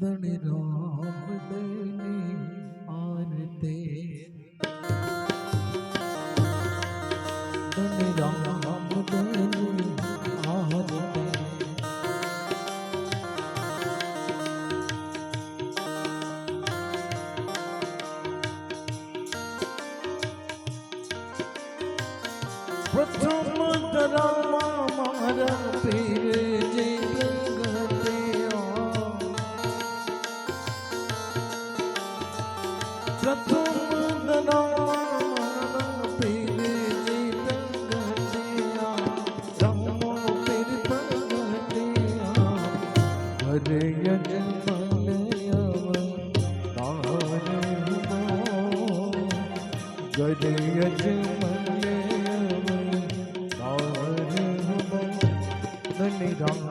દણ રામ દને આરતે ગડયજ મને રામ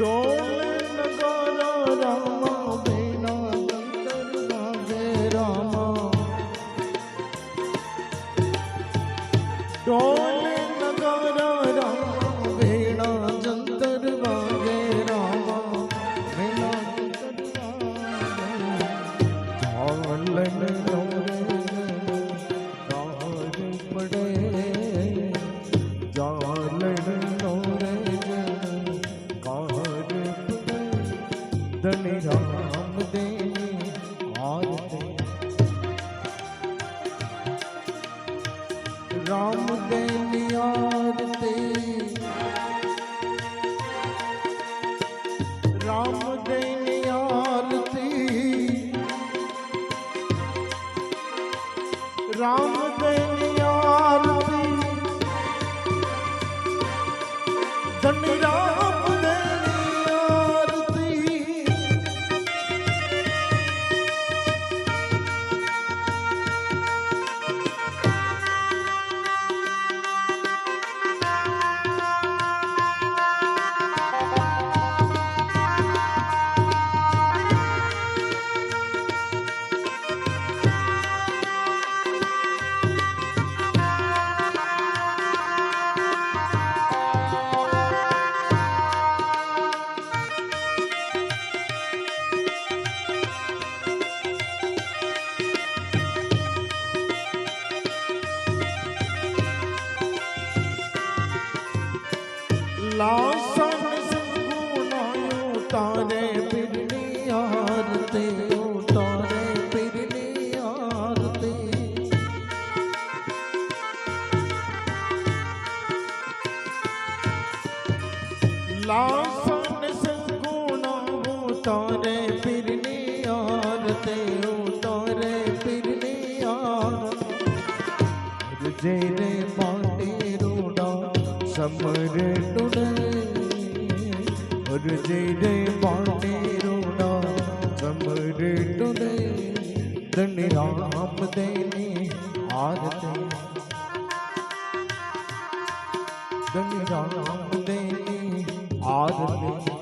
તો राम देनिया પાટેરુના સમરે તો દે ધન રામ દેને હાથ ધન રામ દેને હાથ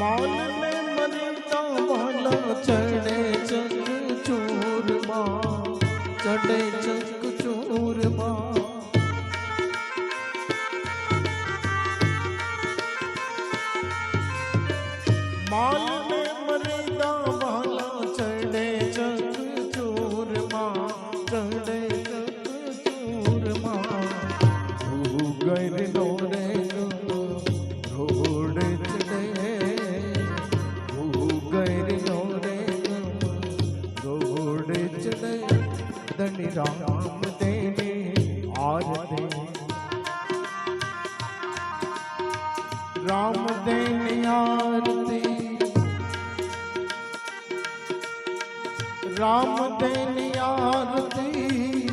મન મે મની તો ભલો ચડે ચક ચૂરમાં ચડે ચક ચૂરમાં મન મે મની તો ભલો ચડે ચક ચૂરમાં ચડે રામ દેની આરતી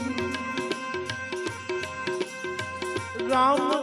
રામ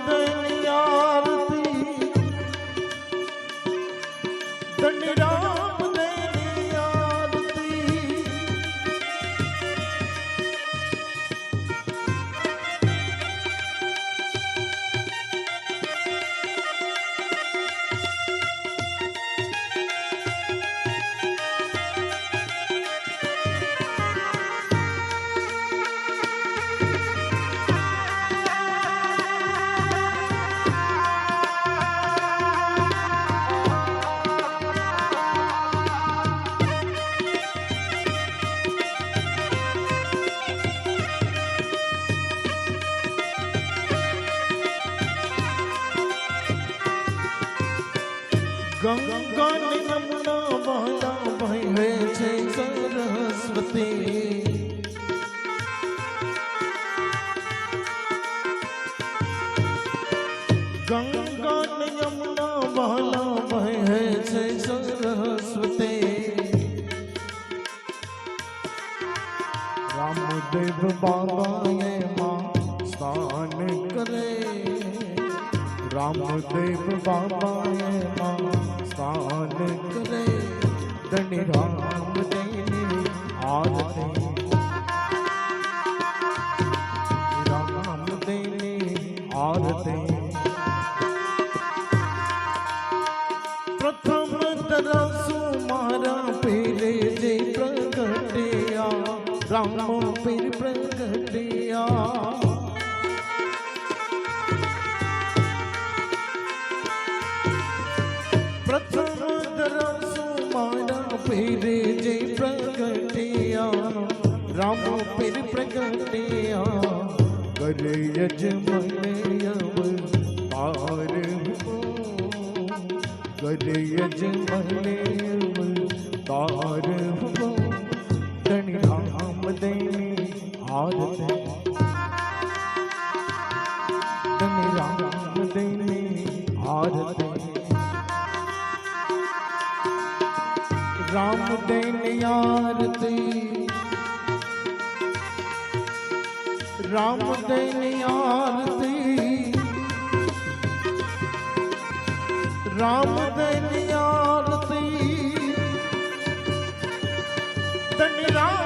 ગંગા ને યમુના વહલા વહે છે સરસ્વતી ગંગા ને યમુના વહલા વહે છે સરસ્વતી રામદેવ બાબાએ માં સ્નાન કરે રામદેવ બાબાએ પીરે જે પ્રગટ્યા રામ પીર પ્રગટ્યા કરે યજમન અવ પાર કરે યજમન તાર ધણી રામ દેની આરતી ધણી રામ દેની આરતી રામ દેની આરતી રામ દેની આરતી રામ દેની આરતી ધન રામ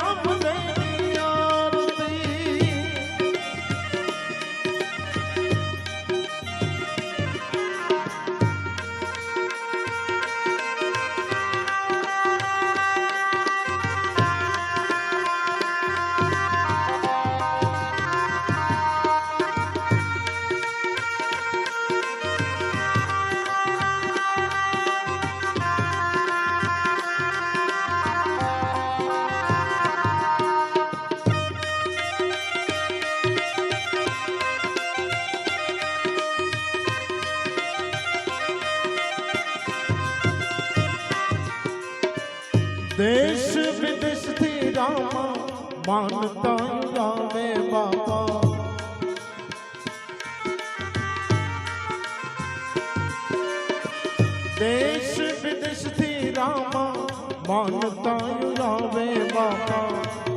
રામા માનતા રામે બાપા દેશ વિદેશથી રામા માનતા રામે બાપા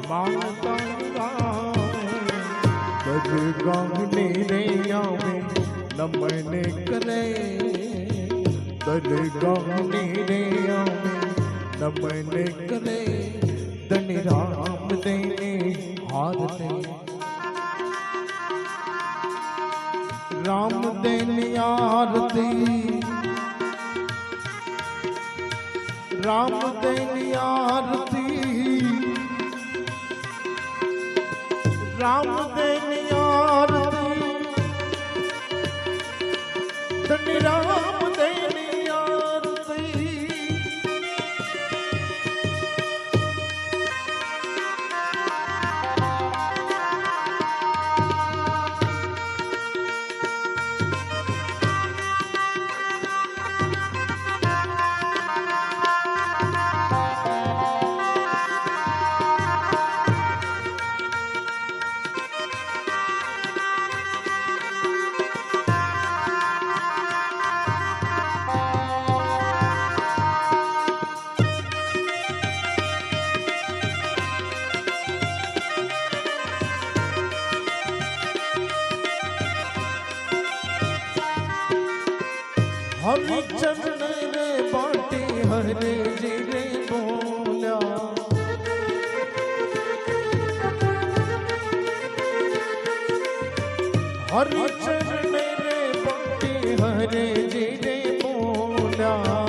માનતા રામે ગાંગને રે આવે નમન કરે દરગાહને રે આવે નમન કરે રામ દેને આરતી રામ દેને આરતી રામ દેને આરતી રામ દેને આરતી ધન્ય રામ હરિચંદ રે બાટી હરે જી રે બોલ્યા. હરિચંદ રે બાટી હરે જી રે બોલ્યા.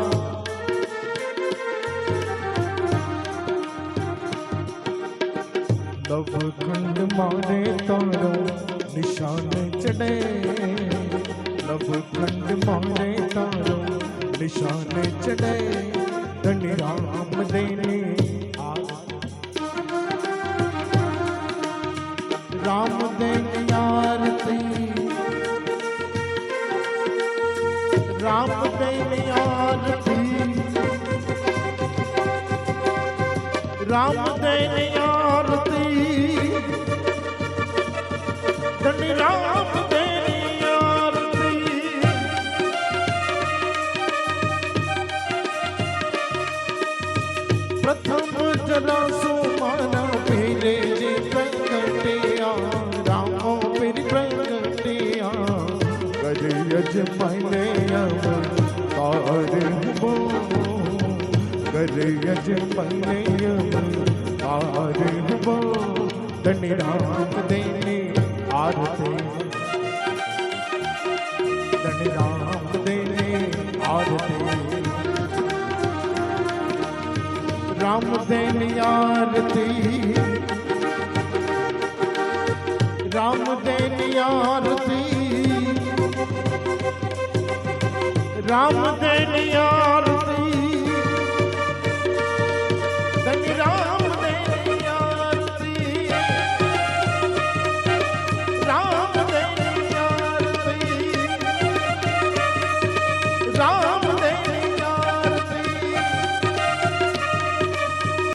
નવખંડ મારે તારો નિશાન ચડે. નવખંડ મારે તારો નિશાન ચડે ધન રામ દેને રામ દેની આરતી રામ દેની આરતી રામ દેની આરતી ગજયજ મને અવ તારવો ધની રામ દેની આરતી ધની રામ દેની આરતી